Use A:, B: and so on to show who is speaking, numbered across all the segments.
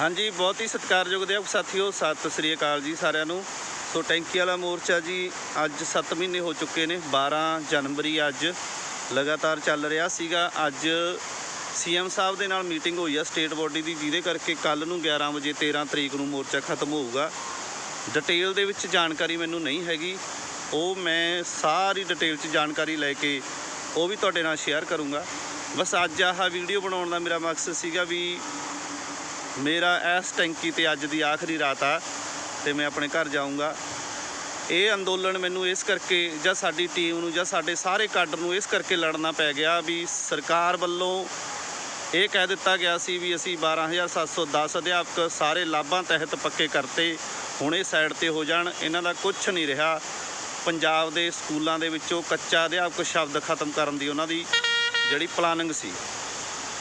A: ਹਾਂਜੀ, ਬਹੁਤ ਹੀ ਸਤਿਕਾਰਯੋਗ ਦੇ ਸਾਥੀਓ, ਸਤਿ ਸ੍ਰੀ ਅਕਾਲ ਜੀ ਸਾਰਿਆਂ ਨੂੰ। ਸੋ ਟੈਂਕੀ ਵਾਲਾ ਮੋਰਚਾ ਜੀ ਅੱਜ 7 ਮਹੀਨੇ ਹੋ ਚੁੱਕੇ ਨੇ 12 ਜਨਵਰੀ ਅੱਜ ਲਗਾਤਾਰ ਚੱਲ ਰਿਹਾ ਸੀਗਾ। ਅੱਜ ਸੀਐਮ ਸਾਹਿਬ ਦੇ ਨਾਲ ਮੀਟਿੰਗ ਹੋਈ ਆ ਸਟੇਟ ਬੋਡੀ ਦੀ, ਜਿਹਦੇ ਕਰਕੇ ਕੱਲ ਨੂੰ 11 ਵਜੇ 13 ਤਰੀਕ ਨੂੰ ਮੋਰਚਾ ਖਤਮ ਹੋਊਗਾ। ਡਿਟੇਲ ਦੇ ਵਿੱਚ ਜਾਣਕਾਰੀ ਮੈਨੂੰ ਨਹੀਂ ਹੈਗੀ। ਉਹ ਮੈਂ ਸਾਰੀ ਡਿਟੇਲ 'ਚ ਜਾਣਕਾਰੀ ਲੈ ਕੇ ਉਹ ਵੀ ਤੁਹਾਡੇ ਨਾਲ ਸ਼ੇਅਰ ਕਰੂੰਗਾ। ਬਸ ਅੱਜ ਆਹ ਵੀਡੀਓ ਬਣਾਉਣ ਦਾ ਮੇਰਾ ਮਕਸਦ ਸੀਗਾ ਵੀ ਮੇਰਾ ਇਸ ਟੈਂਕੀ ਤੇ ਅੱਜ ਦੀ ਆਖਰੀ ਰਾਤ ਆ ਤੇ ਮੈਂ ਆਪਣੇ ਘਰ ਜਾਊਂਗਾ। ਇਹ ਅੰਦੋਲਨ ਮੈਨੂੰ ਇਸ ਕਰਕੇ ਜਾਂ ਸਾਡੀ ਟੀਮ ਨੂੰ ਜਾਂ ਸਾਡੇ ਸਾਰੇ ਕਾਡਰ ਨੂੰ ਇਸ ਕਰਕੇ ਲੜਨਾ ਪੈ ਗਿਆ ਵੀ ਸਰਕਾਰ ਵੱਲੋਂ ਇਹ ਕਹਿ ਦਿੱਤਾ ਗਿਆ ਸੀ ਵੀ ਅਸੀਂ 12710 ਅਧਿਆਪਕ ਸਾਰੇ ਲਾਭਾਂ ਤਹਿਤ ਪੱਕੇ ਕਰਤੇ, ਹੁਣ ਇਹ ਸਾਈਡ ਤੇ ਹੋ ਜਾਣ, ਇਹਨਾਂ ਦਾ ਕੁਝ ਨਹੀਂ ਰਿਹਾ। ਪੰਜਾਬ ਦੇ ਸਕੂਲਾਂ ਦੇ ਵਿੱਚੋਂ ਕੱਚਾ ਅਧਿਆਪਕ ਸ਼ਬਦ ਖਤਮ ਕਰਨ ਦੀ ਉਹਨਾਂ ਦੀ ਜਿਹੜੀ ਪਲਾਨਿੰਗ ਸੀ।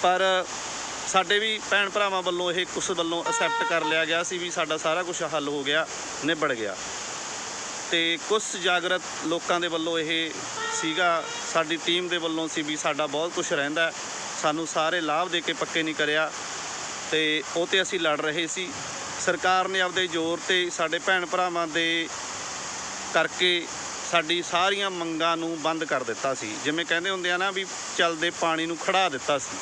A: ਪਰ ਸਾਡੇ ਵੀ ਭੈਣ ਭਰਾਵਾਂ ਵੱਲੋਂ ਇਹ ਕੁਛ ਵੱਲੋਂ ਅਸੈਪਟ ਕਰ ਲਿਆ ਗਿਆ ਸੀ ਵੀ ਸਾਡਾ ਸਾਰਾ ਕੁਝ ਹੱਲ ਹੋ ਗਿਆ, ਨਿਬੜ ਗਿਆ। ਤੇ ਕੁਝ ਜਾਗਰਤ ਲੋਕਾਂ ਦੇ ਵੱਲੋਂ ਇਹ ਸੀਗਾ, ਸਾਡੀ ਟੀਮ ਦੇ ਵੱਲੋਂ ਸੀ ਵੀ ਸਾਡਾ ਬਹੁਤ ਕੁਝ ਰਹਿੰਦਾ ਸਾਨੂੰ ਸਾਰੇ ਲਾਭ ਦੇ ਕੇ ਪੱਕੇ ਨਹੀਂ ਕਰਿਆ। ਤੇ ਉਹ ਤੇ ਅਸੀਂ ਲੜ ਰਹੇ ਸੀ। ਸਰਕਾਰ ਨੇ ਆਪਦੇ ਜ਼ੋਰ ਤੇ ਸਾਡੇ ਭੈਣ ਭਰਾਵਾਂ ਦੇ ਕਰਕੇ ਸਾਡੀ ਸਾਰੀਆਂ ਮੰਗਾਂ ਨੂੰ ਬੰਦ ਕਰ ਦਿੱਤਾ ਸੀ। ਜਿਵੇਂ ਕਹਿੰਦੇ ਹੁੰਦੇ ਆ ਨਾ ਵੀ ਚੱਲਦੇ ਪਾਣੀ ਨੂੰ ਖੜਾ ਦਿੱਤਾ ਸੀ।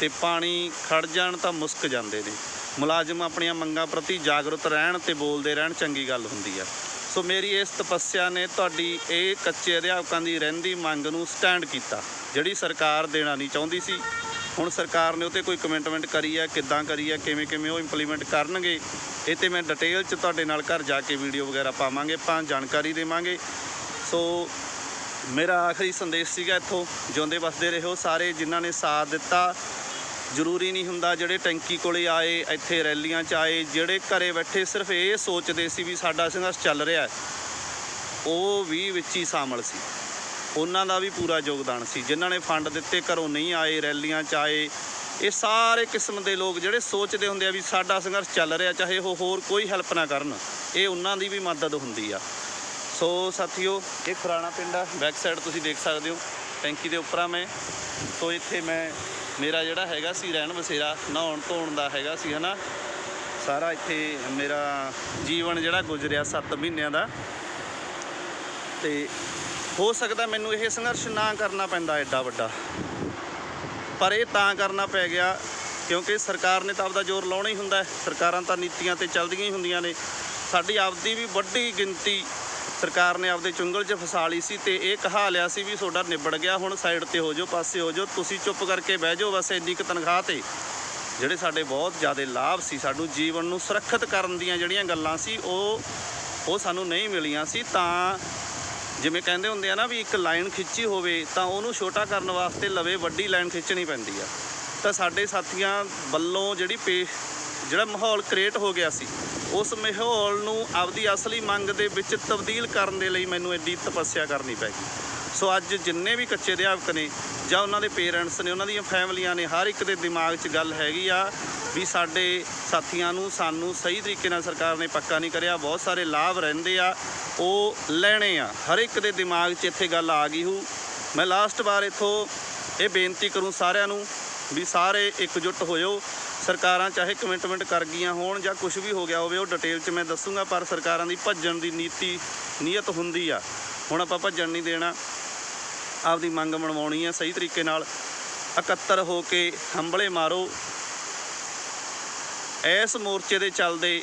A: ਤੇ ਪਾਣੀ ਖੜ ਜਾਣ ਤਾਂ ਮੁਸਕ ਜਾਂਦੇ ਨੇ। ਮੁਲਾਜ਼ਮ ਆਪਣੀਆਂ ਮੰਗਾਂ ਪ੍ਰਤੀ ਜਾਗਰੂਕ ਰਹਿਣ ਤੇ ਬੋਲਦੇ ਰਹਿਣ ਚੰਗੀ ਗੱਲ ਹੁੰਦੀ ਆ। ਸੋ ਮੇਰੀ ਇਸ ਤਪੱਸਿਆ ਨੇ ਤੁਹਾਡੀ ਇਹ ਕੱਚੇ ਅਧਿਆਪਕਾਂ ਦੀ ਰਹਿੰਦੀ ਮੰਗ ਨੂੰ ਸਟੈਂਡ ਕੀਤਾ, ਜਿਹੜੀ ਸਰਕਾਰ ਦੇਣਾ ਨਹੀਂ ਚਾਹੁੰਦੀ ਸੀ। ਹੁਣ ਸਰਕਾਰ ਨੇ ਉਤੇ ਕੋਈ ਕਮਿਟਮੈਂਟ ਕਰੀ ਹੈ ਕਿੱਦਾਂ ਕਰੀ ਹੈ ਕਿਵੇਂ ਕਿਵੇਂ ਉਹ ਇੰਪਲੀਮੈਂਟ ਕਰਨਗੇ, ਇਹ ਤੇ ਮੈਂ ਡਿਟੇਲ ਚ ਤੁਹਾਡੇ ਨਾਲ ਘਰ ਜਾ ਕੇ ਵੀਡੀਓ ਵਗੈਰਾ ਪਾਵਾਂਗੇ, ਆਪਾਂ ਜਾਣਕਾਰੀ ਦੇਵਾਂਗੇ। ਸੋ ਮੇਰਾ ਆਖਰੀ ਸੰਦੇਸ਼ ਸੀਗਾ ਇੱਥੋਂ, ਜਿਉਂਦੇ ਵਸਦੇ ਰਹੋ ਸਾਰੇ ਜਿਨ੍ਹਾਂ ਨੇ ਸਾਥ ਦਿੱਤਾ ਜ਼ਰੂਰੀ ਨਹੀਂ ਹੁੰਦਾ ਜਿਹੜੇ ਟੈਂਕੀ ਕੋਲੇ ਆਏ, ਇੱਥੇ ਰੈਲੀਆਂ 'ਚ ਆਏ, ਜਿਹੜੇ ਘਰੇ ਬੈਠੇ ਸਿਰਫ ਇਹ ਸੋਚਦੇ ਸੀ ਵੀ ਸਾਡਾ ਸੰਘਰਸ਼ ਚੱਲ ਰਿਹਾ ਹੈ। ਉਹ ਵੀ ਵਿੱਚ ਹੀ ਸ਼ਾਮਲ ਸੀ। ਉਹਨਾਂ ਦਾ ਵੀ ਪੂਰਾ ਯੋਗਦਾਨ ਸੀ। ਜਿਨ੍ਹਾਂ ਨੇ ਫੰਡ ਦਿੱਤੇ, ਘਰੋਂ ਨਹੀਂ ਆਏ, ਰੈਲੀਆਂ 'ਚ ਆਏ, ਇਹ ਸਾਰੇ ਕਿਸਮ ਦੇ ਲੋਕ ਜਿਹੜੇ ਸੋਚਦੇ ਹੁੰਦੇ ਆ ਵੀ ਸਾਡਾ ਸੰਘਰਸ਼ ਚੱਲ ਰਿਹਾ, ਚਾਹੇ ਉਹ ਹੋਰ ਕੋਈ ਹੈਲਪ ਨਾ ਕਰਨ, ਇਹ ਉਹਨਾਂ ਦੀ ਵੀ ਮਦਦ ਹੁੰਦੀ ਆ। ਸੋ ਸਾਥੀਓ, ਇਹ ਖੁਰਾਣਾ ਪਿੰਡ ਆ। ਬੈਕ ਸਾਈਡ ਤੁਸੀਂ ਦੇਖ ਸਕਦੇ ਹੋ। ਟੈਂਕੀ ਦੇ ਉੱਪਰ ਆ ਮੈਂ। ਸੋ ਇੱਥੇ ਮੈਂ ਮੇਰਾ ਜਿਹੜਾ ਹੈਗਾ ਸੀ ਰਹਿਣ ਬਸੇਰਾ ਨਹਾਉਣ ਧੋਣ ਦਾ ਹੈਗਾ ਸੀ, ਹਨਾ। ਸਾਰਾ ਇੱਥੇ ਮੇਰਾ ਜੀਵਨ ਜਿਹੜਾ ਗੁਜ਼ਰਿਆ 7 ਮਹੀਨਿਆਂ ਦਾ। ਤੇ ਹੋ ਸਕਦਾ ਮੈਨੂੰ ਇਹ ਸੰਘਰਸ਼ ਨਾ ਕਰਨਾ ਪੈਂਦਾ ਐਡਾ ਵੱਡਾ। ਪਰ ਇਹ ਤਾਂ ਕਰਨਾ ਪੈ ਗਿਆ, ਕਿਉਂਕਿ ਸਰਕਾਰ ਨੇ ਤਾਂ ਆਪਦਾ ਜ਼ੋਰ ਲਾਉਣਾ ਹੀ ਹੁੰਦਾ ਸਰਕਾਰਾਂ ਤਾਂ ਨੀਤੀਆਂ ਤੇ ਚੱਲਦੀਆਂ ਹੀ ਹੁੰਦੀਆਂ ਨੇ। ਸਾਡੀ ਆਪਦੀ ਵੀ ਵੱਡੀ ਗਿਣਤੀ ਸਰਕਾਰ ਨੇ ਆਪਦੇ ਚੁੰਗਲ 'ਚ ਫਸਾ ਲਈ ਸੀ ਤੇ ਇਹ ਕਹਾ ਲਿਆ ਸੀ ਵੀ ਤੁਹਾਡਾ ਨਿਬੜ ਗਿਆ, ਹੁਣ ਸਾਈਡ ਤੇ ਹੋ ਜਾਓ, ਪਾਸੇ ਹੋ ਜਾਓ, ਤੁਸੀਂ ਚੁੱਪ ਕਰਕੇ ਬਹਿ ਜਾਓ, ਬਸ ਇੰਨੀ ਕੁ ਤਨਖਾਹ ਤੇ। ਜਿਹੜੇ ਸਾਡੇ ਬਹੁਤ ਜ਼ਿਆਦਾ ਲਾਭ ਸੀ, ਸਾਨੂੰ ਜੀਵਨ ਨੂੰ ਸੁਰੱਖਿਅਤ ਕਰਨ ਦੀਆਂ ਜਿਹੜੀਆਂ ਗੱਲਾਂ ਸੀ, ਉਹ ਉਹ ਸਾਨੂੰ ਨਹੀਂ ਮਿਲੀਆਂ ਸੀ, ਤਾਂ ਜਿਵੇਂ ਕਹਿੰਦੇ ਹੁੰਦੇ ਆ ਨਾ ਵੀ ਇੱਕ ਲਾਈਨ ਖਿੱਚੀ ਹੋਵੇ, ਤਾਂ ਉਹਨੂੰ ਛੋਟਾ ਕਰਨ ਵਾਸਤੇ ਲਵੇ, ਵੱਡੀ ਲਾਈਨ ਖਿੱਚਣੀ ਪੈਂਦੀ ਆ। ਤਾਂ ਸਾਡੇ ਸਾਥੀਆਂ ਵੱਲੋਂ ਜਿਹੜੀ ਪੇਸ਼ ਜਿਹੜਾ ਮਾਹੌਲ ਕ੍ਰੀਏਟ ਹੋ ਗਿਆ ਸੀ ਉਸ ਮਾਹੌਲ ਨੂੰ ਆਪਦੀ ਅਸਲੀ ਮੰਗ ਦੇ ਵਿੱਚ ਤਬਦੀਲ ਕਰਨ ਦੇ ਲਈ ਮੈਨੂੰ ਐਡੀ ਤਪੱਸਿਆ ਕਰਨੀ ਪੈ ਗਈ। ਸੋ ਅੱਜ ਜਿੰਨੇ ਵੀ ਕੱਚੇ ਅਧਿਆਪਕ ਨੇ ਜਾਂ ਉਹਨਾਂ ਦੇ ਪੇਰੈਂਟਸ ਨੇ, ਉਹਨਾਂ ਦੀਆਂ ਫੈਮਲੀਆਂ ਨੇ, ਹਰ ਇੱਕ ਦੇ ਦਿਮਾਗ 'ਚ ਗੱਲ ਹੈਗੀ ਆ ਵੀ ਸਾਡੇ ਸਾਥੀਆਂ ਨੂੰ ਸਾਨੂੰ ਸਹੀ ਤਰੀਕੇ ਨਾਲ ਸਰਕਾਰ ਨੇ ਪੱਕਾ ਨਹੀਂ ਕਰਿਆ, ਬਹੁਤ ਸਾਰੇ ਲਾਭ ਰਹਿੰਦੇ ਆ, ਉਹ ਲੈਣੇ ਆ। ਹਰ ਇੱਕ ਦੇ ਦਿਮਾਗ 'ਚ ਇੱਥੇ ਗੱਲ ਆ ਗਈ ਹੂ ਮੈਂ ਲਾਸਟ ਵਾਰ ਇੱਥੋਂ ਇਹ ਬੇਨਤੀ ਕਰੂੰ ਸਾਰਿਆਂ ਨੂੰ ਵੀ ਸਾਰੇ ਇਕਜੁੱਟ ਹੋਇਓ। ਸਰਕਾਰਾਂ ਚਾਹੇ ਕਮਿਟਮੈਂਟ ਕਰ ਗਈਆਂ ਹੋਣ ਜਾਂ ਕੁਝ ਵੀ ਹੋ ਗਿਆ ਹੋਵੇ, ਉਹ ਡਿਟੇਲ 'ਚ ਮੈਂ ਦੱਸੂਗਾ, ਪਰ ਸਰਕਾਰਾਂ ਦੀ ਭੱਜਣ ਦੀ ਨੀਤੀ, ਨੀਅਤ ਹੁੰਦੀ ਆ। ਹੁਣ ਆਪਾਂ ਭੱਜਣ ਨਹੀਂ ਦੇਣਾ। ਆਪਦੀ ਮੰਗ ਮਨਵਾਉਣੀ ਹੈ ਸਹੀ ਤਰੀਕੇ ਨਾਲ। ਇਕੱਤਰ ਹੋ ਕੇ ਹੰਬਲੇ ਮਾਰੋ। ਇਸ ਮੋਰਚੇ ਦੇ ਚੱਲਦੇ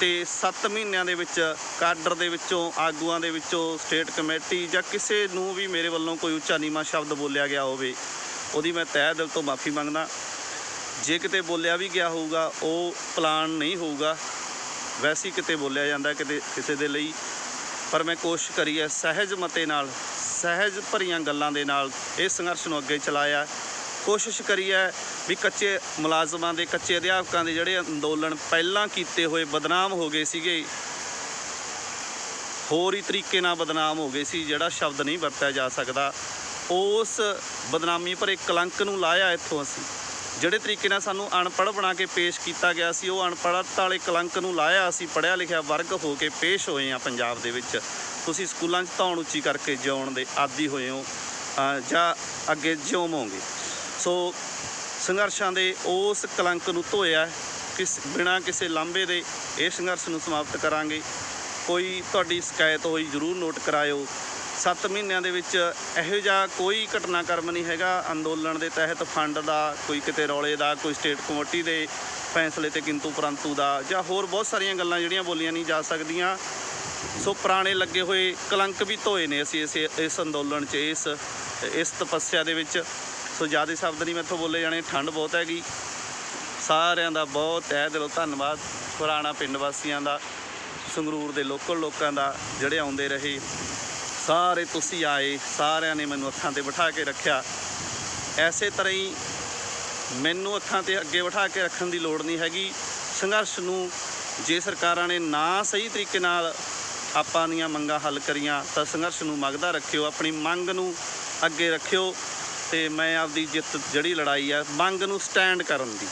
A: ਤੇ 7 ਮਹੀਨਿਆਂ ਦੇ ਵਿੱਚ ਕਾਡਰ ਦੇ ਵਿੱਚੋਂ, ਆਗੂਆਂ ਦੇ ਵਿੱਚੋਂ ਸਟੇਟ ਕਮੇਟੀ ਜਾਂ ਕਿਸੇ ਨੂੰ ਵੀ ਮੇਰੇ ਵੱਲੋਂ ਕੋਈ ਉੱਚਾ ਨੀਵਾਂ ਸ਼ਬਦ ਬੋਲਿਆ ਗਿਆ ਹੋਵੇ, ਉਹਦੀ ਮੈਂ ਤਹਿ ਦਿਲ ਤੋਂ ਮਾਫੀ ਮੰਗਦਾ। ਜੇ ਕਿਤੇ ਬੋਲਿਆ ਵੀ ਗਿਆ ਹੋਊਗਾ, ਉਹ ਪਲਾਨ ਨਹੀਂ ਹੋਊਗਾ। ਵੈਸੇ ਹੀ ਕਿਤੇ ਬੋਲਿਆ ਜਾਂਦਾ ਕਿਤੇ ਕਿਸੇ ਦੇ ਲਈ। ਪਰ ਮੈਂ ਕੋਸ਼ਿਸ਼ ਕਰੀ ਹੈ ਸਹਿਜ ਮਤੇ ਨਾਲ, ਸਹਿਜ ਭਰੀਆਂ ਗੱਲਾਂ ਦੇ ਨਾਲ ਇਹ ਸੰਘਰਸ਼ ਨੂੰ ਅੱਗੇ ਚਲਾਇਆ। ਕੋਸ਼ਿਸ਼ ਕਰੀ ਹੈ ਵੀ ਕੱਚੇ ਮੁਲਾਜ਼ਮਾਂ ਦੇ, ਕੱਚੇ ਅਧਿਆਪਕਾਂ ਦੇ ਜਿਹੜੇ ਅੰਦੋਲਨ ਪਹਿਲਾਂ ਕੀਤੇ ਹੋਏ ਬਦਨਾਮ ਹੋ ਗਏ ਸੀਗੇ, ਹੋਰ ਹੀ ਤਰੀਕੇ ਨਾਲ ਬਦਨਾਮ ਹੋ ਗਏ ਸੀ, ਜਿਹੜਾ ਸ਼ਬਦ ਨਹੀਂ ਵਰਤਿਆ ਜਾ ਸਕਦਾ। ਉਸ ਬਦਨਾਮੀ ਭਰੇ ਕਲੰਕ ਨੂੰ ਲਾਇਆ ਇੱਥੋਂ ਅਸੀਂ। ਜਿਹੜੇ ਤਰੀਕੇ ਨਾਲ ਸਾਨੂੰ ਅਨਪੜ੍ਹ ਬਣਾ ਕੇ ਪੇਸ਼ ਕੀਤਾ ਗਿਆ ਸੀ, ਉਹ ਅਨਪੜ੍ਹਤਾ ਵਾਲੇ ਕਲੰਕ ਨੂੰ ਲਾਇਆ ਅਸੀਂ, ਪੜ੍ਹਿਆ ਲਿਖਿਆ ਵਰਗ ਹੋ ਕੇ ਪੇਸ਼ ਹੋਏ ਆ ਪੰਜਾਬ ਦੇ ਵਿੱਚ। ਤੁਸੀਂ ਸਕੂਲਾਂ 'ਚ ਧੌਣ ਉੱਚੀ ਕਰਕੇ ਜਿਉਣ ਦੇ ਆਦੀ ਹੋਏ ਹੋ ਜਾਂ ਅੱਗੇ ਜਿਉਵੋਗੇ। ਸੋ ਸੰਘਰਸ਼ਾਂ ਦੇ ਉਸ ਕਲੰਕ ਨੂੰ ਧੋਇਆ, ਕਿਸ ਬਿਨਾਂ ਕਿਸੇ ਲਾਂਭੇ ਦੇ ਇਹ ਸੰਘਰਸ਼ ਨੂੰ ਸਮਾਪਤ ਕਰਾਂਗੇ। ਕੋਈ ਤੁਹਾਡੀ ਸ਼ਿਕਾਇਤ ਹੋਈ ਜ਼ਰੂਰ ਨੋਟ ਕਰਾਇਓ। 7 ਮਹੀਨਿਆਂ ਦੇ ਵਿੱਚ ਇਹੋ ਜਿਹਾ ਕੋਈ ਘਟਨਾਕ੍ਰਮ ਨਹੀਂ ਹੈਗਾ। ਅੰਦੋਲਨ ਦੇ ਤਹਿਤ ਫੰਡ ਦਾ, ਕੋਈ ਕਿਤੇ ਰੌਲੇ ਦਾ, ਕੋਈ ਸਟੇਟ ਕਮੇਟੀ ਦੇ ਫੈਸਲੇ ਤੇ ਕਿੰਤੂ ਪਰੰਤੂ ਦਾ ਜਾਂ ਹੋਰ ਬਹੁਤ ਸਾਰੀਆਂ ਗੱਲਾਂ ਜਿਹੜੀਆਂ ਬੋਲੀਆਂ ਨਹੀਂ ਜਾ ਸਕਦੀਆਂ। ਸੋ ਪੁਰਾਣੇ ਲੱਗੇ ਹੋਏ ਕਲੰਕ ਵੀ ਧੋਏ ਨੇ ਅਸੀਂ ਇਸ ਇਸ ਅੰਦੋਲਨ 'ਚ, ਇਸ ਇਸ ਤਪੱਸਿਆ ਦੇ ਵਿੱਚ। ਸੋ ਜ਼ਿਆਦਾ ਸ਼ਬਦ ਨਹੀਂ ਮੈਥੋਂ ਬੋਲੇ ਜਾਣੇ, ਠੰਡ ਬਹੁਤ ਹੈਗੀ। ਸਾਰਿਆਂ ਦਾ ਬਹੁਤ ਤਹਿ ਦਿਲੋਂ ਧੰਨਵਾਦ। ਪੁਰਾਣਾ ਪਿੰਡ ਵਾਸੀਆਂ ਦਾ, ਸੰਗਰੂਰ ਦੇ ਲੋਕਲ ਲੋਕਾਂ ਦਾ ਜਿਹੜੇ ਆਉਂਦੇ ਰਹੇ। ਸਾਰੇ ਤੁਸੀਂ ਆਏ, ਸਾਰਿਆਂ ਨੇ ਮੈਨੂੰ ਅੱਖਾਂ ਤੇ ਬਿਠਾ ਕੇ ਰੱਖਿਆ। ਐਸੇ ਤਰ੍ਹਾਂ ਹੀ ਮੈਨੂੰ ਅੱਖਾਂ ਤੇ ਅੱਗੇ ਬਿਠਾ ਕੇ ਰੱਖਣ ਦੀ ਲੋੜ ਨਹੀਂ ਹੈਗੀ। ਸੰਘਰਸ਼ ਨੂੰ ਜੇ ਸਰਕਾਰਾਂ ਨੇ ਨਾ ਸਹੀ ਤਰੀਕੇ ਨਾਲ ਆਪਾਂ ਦੀਆਂ ਮੰਗਾਂ ਹੱਲ ਕਰੀਆਂ, ਤਾਂ ਸੰਘਰਸ਼ ਨੂੰ ਮੰਗਦਾ ਰੱਖਿਓ, ਆਪਣੀ ਮੰਗ ਨੂੰ ਅੱਗੇ ਰੱਖਿਓ ਤੇ ਮੈਂ ਆਪਦੀ ਜਿੱਤ ਜਿਹੜੀ ਲੜਾਈ ਆ, ਮੰਗ ਨੂੰ ਸਟੈਂਡ ਕਰਨ ਦੀ।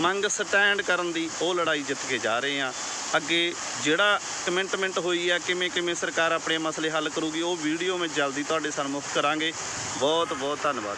A: ਮੰਗ ਸਟੈਂਡ ਕਰਨ ਦੀ ਉਹ ਲੜਾਈ ਜਿੱਤ ਕੇ ਜਾ ਰਹੇ ਆ ਅੱਗੇ ਜਿਹੜਾ ਕਮੈਂਟਮੈਂਟ ਹੋਈ ਆ, ਕਿਵੇਂ ਕਿਵੇਂ ਸਰਕਾਰ ਆਪਣੇ ਮਸਲੇ ਹੱਲ ਕਰੂਗੀ, ਉਹ ਵੀਡੀਓ ਮੈਂ ਜਲਦੀ ਤੁਹਾਡੇ ਸਾਹਮਣੇ ਕਰਾਂਗੇ। ਬਹੁਤ ਬਹੁਤ ਧੰਨਵਾਦ।